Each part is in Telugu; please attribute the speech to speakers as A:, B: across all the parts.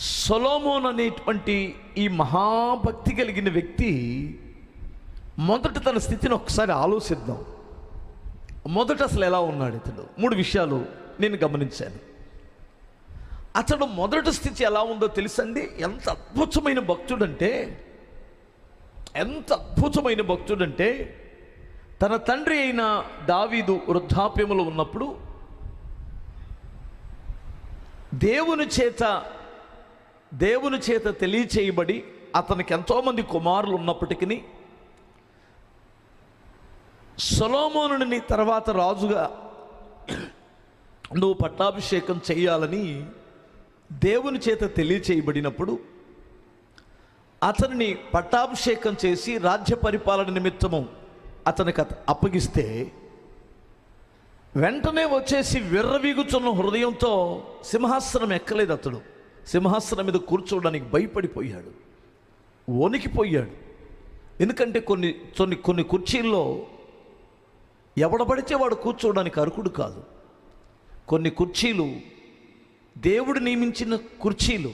A: సొలోమోన్ అనేటువంటి ఈ మహాభక్తి కలిగిన వ్యక్తి మొదట తన స్థితిని ఒకసారి ఆలోచిద్దాం. మొదట అసలు ఎలా ఉన్నాడు ఇతడు? మూడు విషయాలు నేను గమనించాను. అతడు మొదటి స్థితి ఎలా ఉందో తెలుసండి? ఎంత అద్భుతమైన భక్తుడంటే ఎంత అద్భుతమైన భక్తుడంటే తన తండ్రి అయిన దావీదు వృద్ధాప్యములో ఉన్నప్పుడు దేవుని చేత దేవుని చేత తెలియచేయబడి అతనికి ఎంతోమంది కుమారులు ఉన్నప్పటికీ సొలోమోనుని తర్వాత రాజుగా నువ్వు పట్టాభిషేకం చేయాలని దేవుని చేత తెలియచేయబడినప్పుడు అతనిని పట్టాభిషేకం చేసి రాజ్య పరిపాలన నిమిత్తము అతనికి అప్పగిస్తే వెంటనే వచ్చేసి విర్రవీగుచున్న హృదయంతో సింహాసనం ఎక్కలేదు అతడు సింహాసనం మీద కూర్చోవడానికి భయపడిపోయాడు. వణికిపోయాడు. ఎందుకంటే కొన్ని కొన్ని కొన్ని కుర్చీల్లో ఎవడబడితే వాడు కూర్చోవడానికి అర్హుడు కాదు. కొన్ని కుర్చీలు దేవుడు నియమించిన కుర్చీలు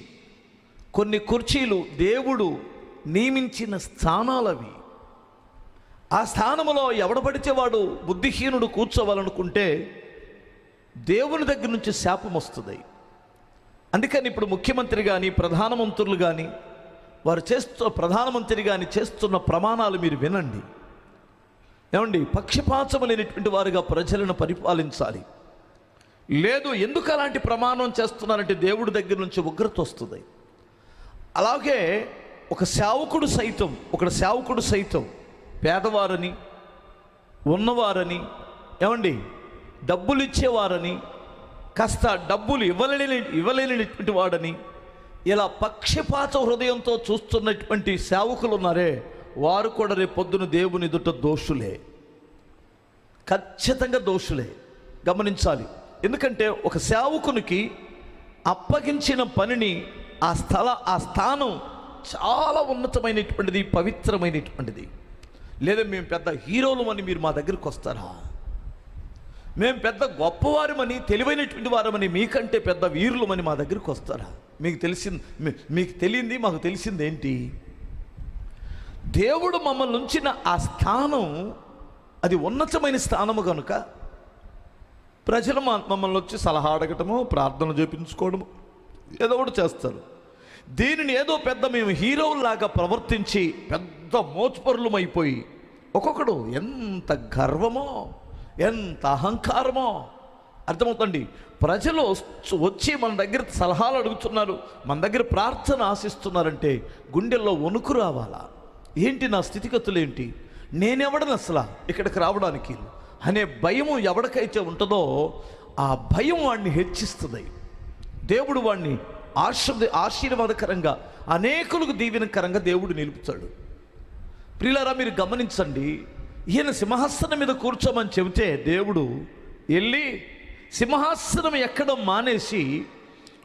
A: కొన్ని కుర్చీలు దేవుడు నియమించిన స్థానాలవి. ఆ స్థానములో ఎవడబడితేవాడు బుద్ధిహీనుడు కూర్చోవాలనుకుంటే దేవుని దగ్గర నుంచి శాపం వస్తుంది. అందుకని ఇప్పుడు ముఖ్యమంత్రి కానీ ప్రధానమంత్రులు కానీ వారు చేస్తూ ప్రధానమంత్రి కానీ చేస్తున్న ప్రమాణాలు మీరు వినండి. ఏమండి? పక్షపాతం లేనటువంటి వారుగా ప్రజలను పరిపాలించాలి. లేదు ఎందుకు అలాంటి ప్రమాణం చేస్తున్నారంటే దేవుడి దగ్గర నుంచి ఉగ్రత వస్తుంది. అలాగే ఒక సేవకుడు సైతం ఒక సేవకుడు సైతం పేదవారని ఉన్నవారని ఏమండి? డబ్బులు ఇచ్చేవారని కాస్త డబ్బులు ఇవ్వలేని ఇవ్వలేనిటువంటి వాడని ఇలా పక్షపాత హృదయంతో చూస్తున్నటువంటి సేవకులు ఉన్నారే వారు కూడా రేపు పొద్దున దేవుని ఎదుట దోషులే. ఖచ్చితంగా దోషులే. గమనించాలి. ఎందుకంటే ఒక సేవకునికి అప్పగించిన పనిని ఆ స్థల ఆ స్థానం చాలా ఉన్నతమైనటువంటిది పవిత్రమైనటువంటిది. లేదా మేము పెద్ద హీరోలు అని మీరు మా దగ్గరికి వస్తారా? మేము పెద్ద గొప్పవారమని తెలివైనటువంటి వారమని మీకంటే పెద్ద వీరులమని మా దగ్గరికి వస్తారా? మీకు తెలిసింది మీకు తెలియంది మాకు తెలిసింది ఏంటి? దేవుడు మమ్మల్ని ఉంచిన ఆ స్థానం అది ఉన్నతమైన స్థానము కనుక ప్రజలు మమ్మల్ని వచ్చి సలహా అడగటము ప్రార్థన చేపించుకోవడము ఏదో ఒకటి చేస్తారు. దీనిని ఏదో పెద్ద మేము హీరోల్లాగా ప్రవర్తించి పెద్ద మోచుపరులమైపోయి ఒక్కొక్కడు ఎంత గర్వమో ఎంత అహంకారమో. అర్థమవుతండి ప్రజలు వచ్చి మన దగ్గర సలహాలు అడుగుతున్నారు మన దగ్గర ప్రార్థన ఆశిస్తున్నారంటే గుండెల్లో వణుకు రావాలా? ఏంటి నా స్థితిగతులు ఏంటి? నేనెవడను అసలు ఇక్కడికి రావడానికి? అనే భయం ఎవడికైతే ఉంటుందో ఆ భయం వాడిని హెచ్చిస్తుంది. దేవుడు వాడిని ఆశీర్వ ఆశీర్వాదకరంగా అనేకులకు దీవెనకరంగా దేవుడు నిలుపుతాడు. ప్రియులారా మీరు గమనించండి. ఈయన సింహాసనం మీద కూర్చోమని చెబితే దేవుడు వెళ్ళి సింహాసనం ఎక్కడం మానేసి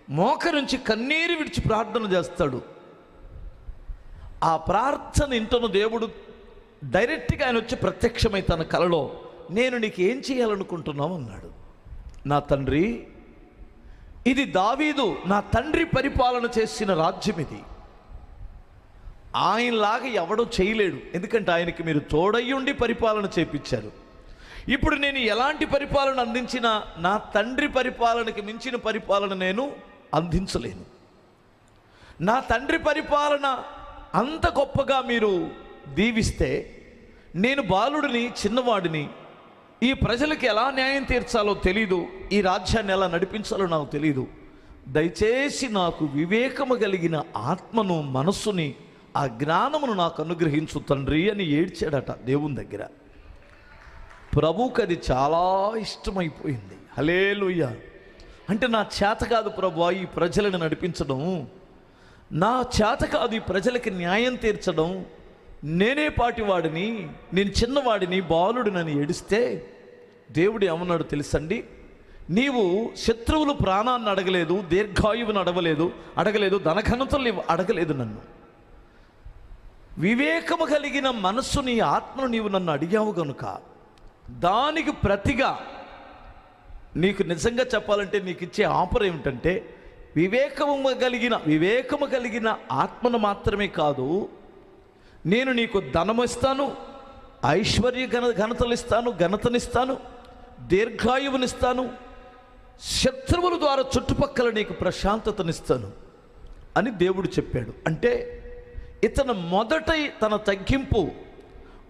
A: మోకరించి కన్నీరు విడిచి ప్రార్థన చేస్తాడు. ఆ ప్రార్థన ఇంటను దేవుడు డైరెక్ట్గా ఆయన వచ్చి ప్రత్యక్షమై తన కలలో నేను నీకు ఏం చేయాలనుకుంటున్నావు అన్నాడు. నా తండ్రి ఇది దావీదు నా తండ్రి పరిపాలన చేసిన రాజ్యం ఇది. ఆయనలాగా ఎవడో చేయలేడు. ఎందుకంటే ఆయనకి మీరు తోడయ్యుండి పరిపాలన చేపించారు. ఇప్పుడు నేను ఎలాంటి పరిపాలన అందించినా నా తండ్రి పరిపాలనకి మించిన పరిపాలన నేను అందించలేను. నా తండ్రి పరిపాలన అంత గొప్పగా మీరు దీవిస్తే నేను బాలుడిని చిన్నవాడిని ఈ ప్రజలకు ఎలా న్యాయం తీర్చాలో తెలీదు ఈ రాజ్యాన్ని ఎలా నడిపించాలో నాకు తెలీదు. దయచేసి నాకు వివేకము కలిగిన ఆత్మను మనస్సుని ఆ జ్ఞానమును నాకు అనుగ్రహించు తండ్రి అని ఏడ్చాడట దేవుని దగ్గర. ప్రభువుకి అది చాలా ఇష్టమైపోయింది. హలేలుయ్య అంటే నా చేత కాదు ప్రభు ఈ ప్రజలను నడిపించడం. నా చేత కాదు ఈ ప్రజలకి న్యాయం తీర్చడం. నేనే పాటివాడిని నేను చిన్నవాడిని బాలుడినని ఏడిస్తే దేవుడు ఏమన్నాడు తెలుసండి? నీవు శత్రువులు ప్రాణాన్ని అడగలేదు దీర్ఘాయువుని అడగలేదు అడగలేదు ధనఘనతలు అడగలేదు నన్ను. వివేకము కలిగిన మనస్సుని ఆత్మను నీవు నన్ను అడిగావు గనుక దానికి ప్రతిగా నీకు నిజంగా చెప్పాలంటే నీకు ఇచ్చే ఆఫర్ ఏమిటంటే వివేకము కలిగిన వివేకము కలిగిన ఆత్మను మాత్రమే కాదు నేను నీకు ధనము ఇస్తాను ఐశ్వర్య ఘన ఘనతలు ఇస్తాను ఘనతనిస్తాను దీర్ఘాయువునిస్తాను శత్రువుల ద్వారా చుట్టుపక్కల నీకు ప్రశాంతతనిస్తాను అని దేవుడు చెప్పాడు. అంటే ఇతను మొదట తన తగ్గింపు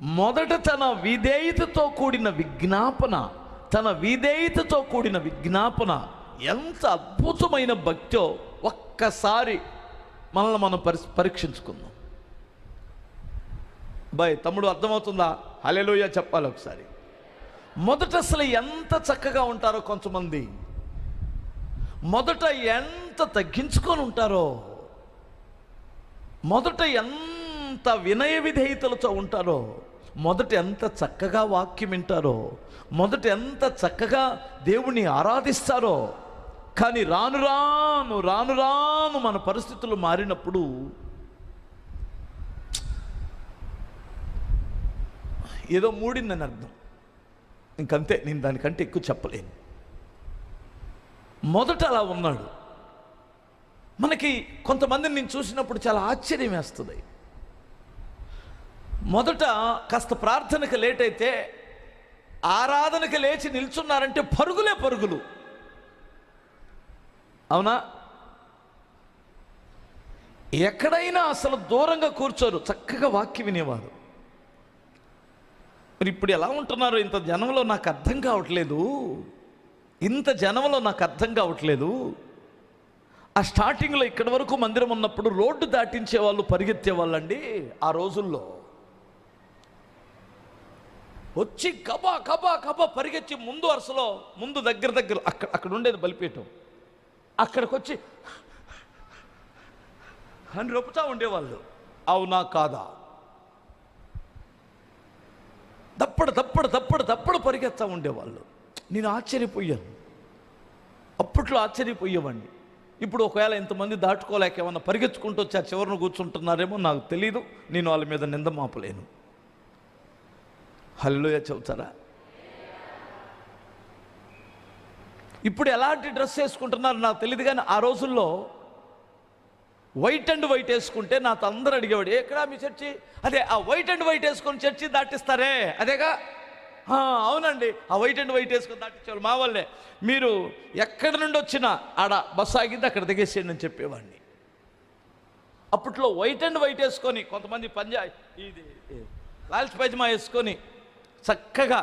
A: మొదట తన విధేయతతో కూడిన విజ్ఞాపన తన విధేయతతో కూడిన విజ్ఞాపన ఎంత అద్భుతమైన భక్తో ఒక్కసారి మనల్ని మనం పరి పరీక్షించుకుందాం. బాయ్ తమ్ముడు అర్థమవుతుందా? హలెలోయ చెప్పాలి ఒకసారి. మొదట అసలు ఎంత చక్కగా ఉంటారో కొంతమంది. మొదట ఎంత తగ్గించుకొని ఉంటారో మొదట ఎంత వినయ విధేయతలతో ఉంటారో మొదట ఎంత చక్కగా వాక్యం వింటారో మొదట ఎంత చక్కగా దేవుణ్ణి ఆరాధిస్తారో కానీ రాను రాను రాను రాను మన పరిస్థితులు మారినప్పుడు ఏదో మూడిందని అర్థం. ఇంకంతే నేను దానికంటే ఎక్కువ చెప్పలేను. మొదట అలా ఉన్నాడు. మనకి కొంతమందిని నేను చూసినప్పుడు చాలా ఆశ్చర్యం వేస్తుంది. మొదట కాస్త ప్రార్థనకు లేట్ అయితే ఆరాధనకు లేచి నిల్చున్నారంటే పరుగులే పరుగులు. అవునా? ఎక్కడైనా అసలు దూరంగా కూర్చోరు. చక్కగా వాక్యం వినేవారు. మరి ఇప్పుడు ఎలా ఉంటున్నారు? ఇంత జనంలో నాకు అర్థం కావట్లేదు. ఇంత జనంలో నాకు అర్థం కావట్లేదు. ఆ స్టార్టింగ్లో ఇక్కడి వరకు మందిరం ఉన్నప్పుడు రోడ్డు దాటించే వాళ్ళు పరిగెత్తే వాళ్ళండి ఆ రోజుల్లో. వచ్చి కబా కబా కబా పరిగెత్తి ముందు వరుసలో ముందు దగ్గర దగ్గర అక్కడ అక్కడ ఉండేది బలిపీఠం. అక్కడికి వచ్చి అని రొప్పుతా ఉండేవాళ్ళు. అవునా కాదా? దప్పడు దప్పడు దప్పడు దప్పడు పరిగెత్తా ఉండేవాళ్ళు. నేను ఆశ్చర్యపోయాను. అప్పట్లో ఆశ్చర్యపోయేవాడిని. ఇప్పుడు ఒకవేళ ఇంతమంది దాటుకోలేక ఏమన్నా పరిగెత్తుకుంటూ వచ్చి ఆ కూర్చుంటున్నారేమో నాకు తెలియదు నేను వాళ్ళ మీద నింద మాపలేను. హల్లోయ చెబుతారా? ఇప్పుడు ఎలాంటి డ్రెస్ వేసుకుంటున్నారు నాకు తెలియదు కానీ ఆ రోజుల్లో వైట్ అండ్ వైట్ వేసుకుంటే నాతో అందరూ అడిగేవాడు ఎక్కడా మీ చర్చి? అదే ఆ వైట్ అండ్ వైట్ వేసుకొని చర్చి దాటిస్తారే. అదేగా అవునండి. ఆ వైట్ అండ్ వైట్ వేసుకొని దాటించేవాళ్ళు మా వాళ్ళే. మీరు ఎక్కడి నుండి వచ్చినా ఆడ బస్సు ఆగింది అక్కడ దిగేసేయండి అని చెప్పేవాడిని. అప్పట్లో వైట్ అండ్ వైట్ వేసుకొని కొంతమంది పంజా ఇది లాల్చి పైజమా వేసుకొని చక్కగా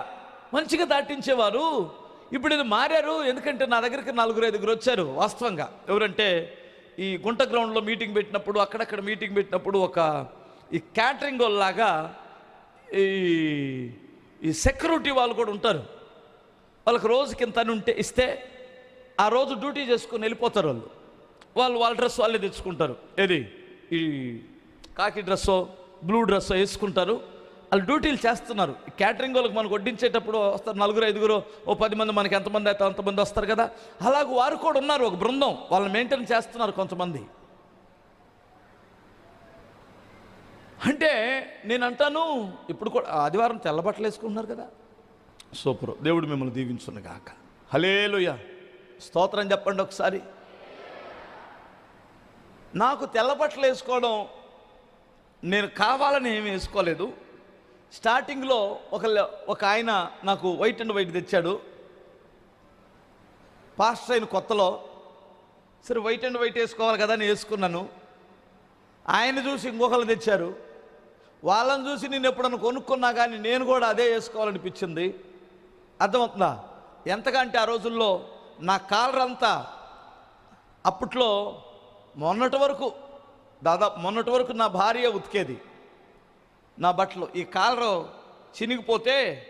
A: మంచిగా దాటించేవారు. ఇప్పుడు ఇది మారారు. ఎందుకంటే నా దగ్గరికి నలుగురు ఐదుగురు వచ్చారు వాస్తవంగా. ఎవరంటే ఈ గుంట గ్రౌండ్లో మీటింగ్ పెట్టినప్పుడు అక్కడక్కడ మీటింగ్ పెట్టినప్పుడు ఒక ఈ క్యాటరింగ్ లాగా ఈ ఈ సెక్యూరిటీ వాళ్ళు కూడా ఉంటారు. వాళ్ళకి రోజుకి ఇంత అని ఉంటే ఇస్తే ఆ రోజు డ్యూటీ చేసుకుని వెళ్ళిపోతారు వాళ్ళు. వాళ్ళు వాళ్ళ డ్రెస్ వాళ్ళే తెచ్చుకుంటారు. ఏది? ఈ కాకి డ్రెస్సో బ్లూ డ్రెస్సో వేసుకుంటారు. వాళ్ళు డ్యూటీలు చేస్తున్నారు. క్యాటరింగ్ వాళ్ళకి మనకు వడ్డించేటప్పుడు వస్తారు నలుగురు ఐదుగురు ఓ పది మంది మనకి ఎంతమంది అయితే అంతమంది వస్తారు కదా. అలాగ వారు కూడా ఉన్నారు ఒక బృందం. వాళ్ళని మెయింటైన్ చేస్తున్నారు కొంతమంది. అంటే నేను అంటాను ఇప్పుడు కూడా ఆదివారం తెల్లబట్టలు వేసుకుంటున్నారు కదా. సూపర్. దేవుడు మిమ్మల్ని దీవించును గాక. హలేలుయ స్తోత్రం చెప్పండి ఒకసారి. నాకు తెల్లబట్టలు వేసుకోవడం నేను కావాలని ఏమి వేసుకోలేదు. స్టార్టింగ్లో ఒక ఒక ఆయన నాకు వైట్ అండ్ వైట్ తెచ్చాడు. పాస్టర్ అయిన కొత్తలో సరే వైట్ అండ్ వైట్ వేసుకోవాలి కదా అని వేసుకున్నాను. ఆయన చూసి ఇంకొకరు తెచ్చారు. వాళ్ళని చూసి నేను ఎప్పుడన్నా కొనుక్కున్నా కానీ నేను కూడా అదే వేసుకోవాలనిపించింది. అర్థమవుతుందా? ఎంతకంటే ఆ రోజుల్లో నా కాలర్ అంతా అప్పట్లో మొన్నటి వరకు దాదాపు మొన్నటి వరకు నా భార్య ఉతికేది. నా బట్టలు ఈ కాలర్ చినిగిపోతే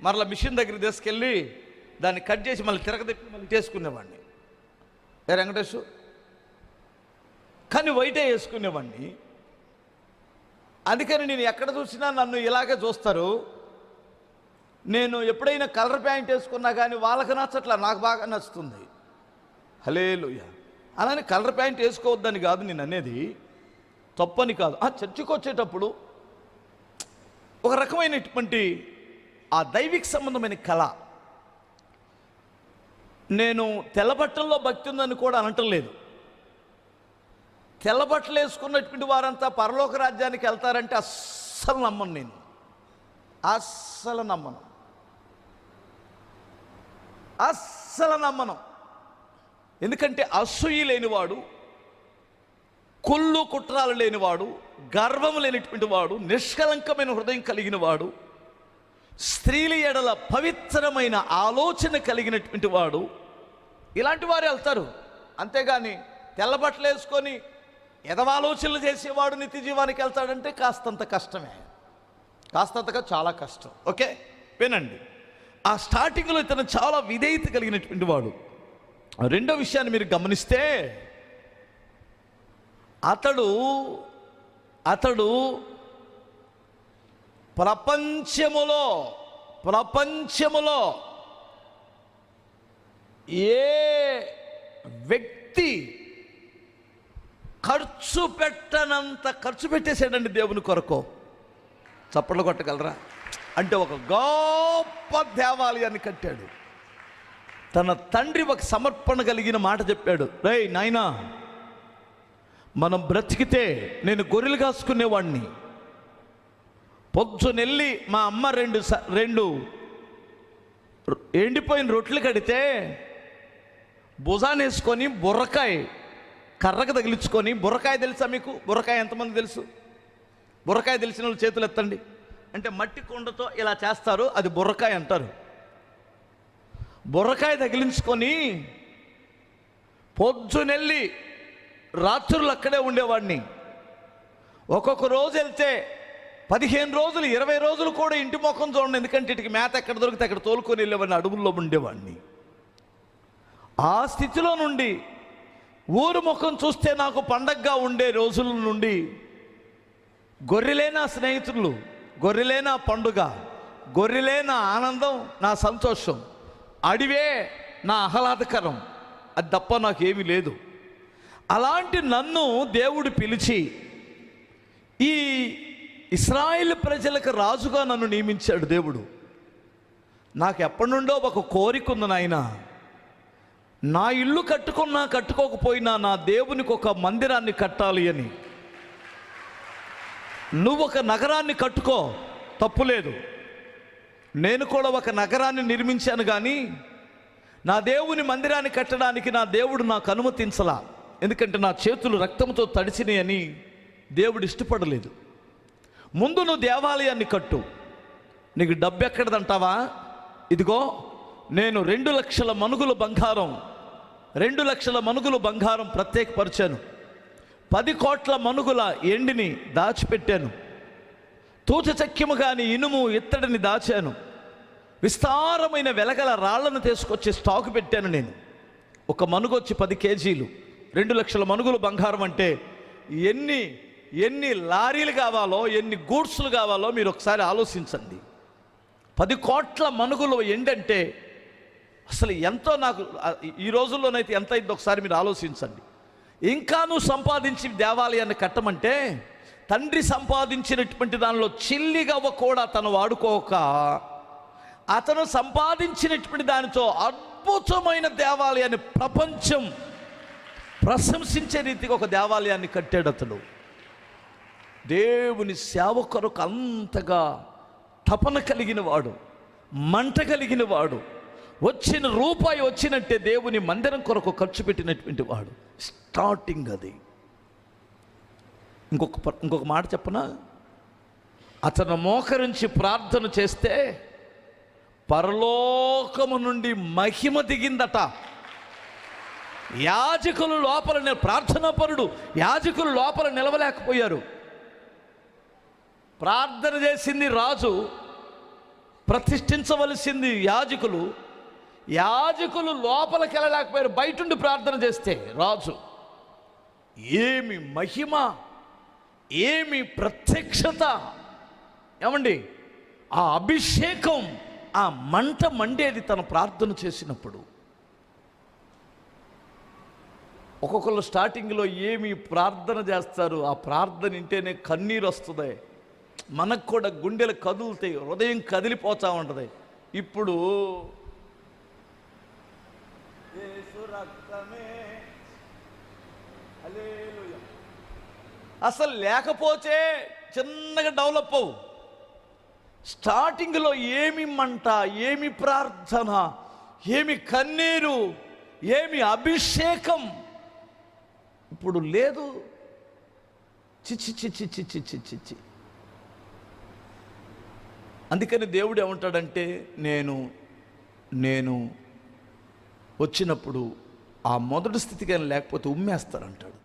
A: మరలా మిషన్ దగ్గర తీసుకెళ్ళి దాన్ని కట్ చేసి మళ్ళీ తిరగదెప్పి మళ్ళీ చేసుకునేవాడిని. ఏ వెంకటేష్? కానీ వైటే వేసుకునేవాడిని. అందుకని నేను ఎక్కడ చూసినా నన్ను ఇలాగే చూస్తారు. నేను ఎప్పుడైనా కలర్ ప్యాంట్ వేసుకున్నా కానీ వాళ్ళకి నచ్చట్లా నాకు బాగా నచ్చుతుంది. హలేలుయ అలానే కలర్ ప్యాంట్ వేసుకోవద్దని కాదు నేను అనేది తప్పని కాదు. ఆ చర్చికి వచ్చేటప్పుడు ఒక రకమైనటువంటి ఆ దైవిక సంబంధమైన కళ. నేను తెల్లబట్టల్లో భక్తి ఉందని కూడా అనటం లేదు. తెల్లబట్టలు వేసుకున్నటువంటి వారంతా పరలోక రాజ్యానికి వెళ్తారంటే అస్సలు నమ్మను నేను. అస్సలు నమ్మను. అస్సలు నమ్మను. ఎందుకంటే అసూయి లేనివాడు కుళ్ళు కుట్రాలు లేనివాడు గర్వం లేనటువంటి వాడు నిష్కలంకమైన హృదయం కలిగిన వాడు స్త్రీల ఎడల పవిత్రమైన ఆలోచన కలిగినటువంటి వాడు ఇలాంటి వారు వెళ్తారు. అంతేగాని తెల్లబట్టలు వేసుకొని ఎదవాలోచనలు చేసేవాడు నిత్య జీవానికి వెళ్తాడంటే కాస్తంత కష్టమే. కాస్తంతగా చాలా కష్టం. ఓకే? వినండి. ఆ స్టార్టింగ్లో ఇతను చాలా విధేయత కలిగినటువంటి వాడు. రెండో విషయాన్ని మీరు గమనిస్తే అతడు అతడు ప్రపంచములో ప్రపంచములో ఏ వ్యక్తి ఖర్చు పెట్టనంత ఖర్చు పెట్టేశాడండి దేవుని కొరకు. చప్పట్లు కొట్టగలరా? అంటే ఒక గొప్ప దేవాలయాన్ని కట్టాడు. తన తండ్రి ఒక సమర్పణ కలిగిన మాట చెప్పాడు. రేయ్ నాయనా మనం బ్రతికితే నేను గొర్రెలు కాసుకునేవాడిని పొద్దునెళ్ళి మా అమ్మ రెండు స- రెండు ఎండిపోయిన రొట్టెలు కడితే భుజాన్ని వేసుకొని బుర్రకాయ కర్రకు తగిలించుకొని బుర్రకాయ తెలుసా మీకు? బుర్రకాయ ఎంతమంది తెలుసు? బుర్రకాయ తెలిసిన వాళ్ళు చేతులు ఎత్తండి. అంటే మట్టి కొండతో ఇలా చేస్తారు అది బుర్రకాయ అంటారు. బుర్రకాయ తగిలించుకొని పొద్దునెళ్ళి రాత్రులు అక్కడే ఉండేవాడిని. ఒక్కొక్క రోజు వెళ్తే పదిహేను రోజులు ఇరవై రోజులు కూడా ఇంటి ముఖం చూడండి ఎందుకంటే ఇటుకి మేత ఎక్కడ దొరికితే అక్కడ తోలుకొని వెళ్ళేవాడిని అడుగుల్లో ఉండేవాడిని. ఆ స్థితిలో నుండి ఊరు ముఖం చూస్తే నాకు పండగగా ఉండే రోజుల నుండి గొర్రెలేనా స్నేహితులు గొర్రెలేనా పండుగ గొర్రెలే నా ఆనందం నా సంతోషం. అడివే నా ఆహ్లాదకరం అది తప్ప నాకేమీ లేదు. అలాంటి నన్ను దేవుడు పిలిచి ఈ ఇస్రాయిల్ ప్రజలకు రాజుగా నన్ను నియమించాడు దేవుడు. నాకు ఎప్పటి నుండో ఒక కోరిక ఉంది నాయన. నా ఇల్లు కట్టుకున్నా కట్టుకోకపోయినా నా దేవునికి ఒక మందిరాన్ని కట్టాలి అని. నువ్వు ఒక నగరాన్ని కట్టుకో తప్పులేదు నేను కూడా ఒక నగరాన్ని నిర్మించాను కానీ నా దేవుని మందిరాన్ని కట్టడానికి నా దేవుడు నాకు అనుమతించలా. ఎందుకంటే నా చేతులు రక్తంతో తడిచినాయని దేవుడు ఇష్టపడలేదు. ముందు నువ్వు దేవాలయాన్ని కట్టు. నీకు డబ్బు ఎక్కడదంటావా? ఇదిగో నేను రెండు లక్షల మనుగుల బంగారం రెండు లక్షల మనుగులు బంగారం ప్రత్యేకపరిచాను. పది కోట్ల మనుగుల ఎండిని దాచిపెట్టాను. తూచచక్యము కాని ఇనుము ఇత్తడిని దాచాను. విస్తారమైన వెలగల రాళ్ళను తీసుకొచ్చి స్టాక్ పెట్టాను నేను. ఒక మనుగొచ్చి పది కేజీలు. రెండు లక్షల మనుగులు బంగారం అంటే ఎన్ని ఎన్ని లారీలు కావాలో ఎన్ని గూడ్స్లు కావాలో మీరు ఒకసారి ఆలోచించండి. పది కోట్ల మనుగులు ఎండంటే అసలు ఎంతో నాకు ఈ రోజుల్లోనైతే ఎంత అయిందో ఒకసారి మీరు ఆలోచించండి. ఇంకా నువ్వు సంపాదించి దేవాలయాన్ని కట్టమంటే తండ్రి సంపాదించినటువంటి దానిలో చిల్లిగవ్వ కూడా తను వాడుకోక అతను సంపాదించినటువంటి దానితో అద్భుతమైన దేవాలయాన్ని ప్రపంచం ప్రశంసించే రీతిగా ఒక దేవాలయాన్ని కట్టాడు అతడు దేవుని సేవ కొరకు అంతగా తపన కలిగిన వాడు మంట కలిగిన వాడు. వచ్చిన రూపాయి వచ్చినట్టే దేవుని మందిరం కొరకు ఖర్చు పెట్టినటువంటి వాడు. స్టార్టింగ్ అది. ఇంకొక ప- ఇంకొక మాట చెప్పనా? అతను మోకరించి ప్రార్థన చేస్తే పరలోకము నుండి మహిమ దిగిందట. యాజకులు లోపల ప్రార్థనాపరుడు ప్రార్థనా పరుడు యాజకులు లోపల నిలవలేకపోయారు. ప్రార్థన చేసింది రాజు ప్రతిష్ఠించవలసింది యాజకులు యాజకులు లోపలికి వెళ్ళలేకపోయారు బయటుండి ప్రార్థన చేస్తే రాజు ఏమి మహిమ ఏమి ప్రత్యక్షత? ఏమండి? ఆ అభిషేకం ఆ మంట మండేది తన ప్రార్థన చేసినప్పుడు. ఒక్కొక్కరు స్టార్టింగ్లో ఏమి ప్రార్థన చేస్తారు ఆ ప్రార్థన వింటేనే కన్నీరు వస్తుంది. మనకు కూడా గుండెలు కదులుతాయి హృదయం కదిలిపోతూ ఉంటుంది. ఇప్పుడు అసలు లేకపోతే చిన్నగా డెవలప్ అవు స్టార్టింగ్లో ఏమి మంట ఏమి ప్రార్థన ఏమి కన్నీరు ఏమి అభిషేకం. ఇప్పుడు లేదు. చిచ్చి చిచ్చి చిచ్చి చిచ్చి చి. అందుకని దేవుడు ఏమంటాడంటే నేను నేను వచ్చినప్పుడు ఆ మొదటి స్థితికి లేకపోతే ఉమ్మేస్తాడంటాడు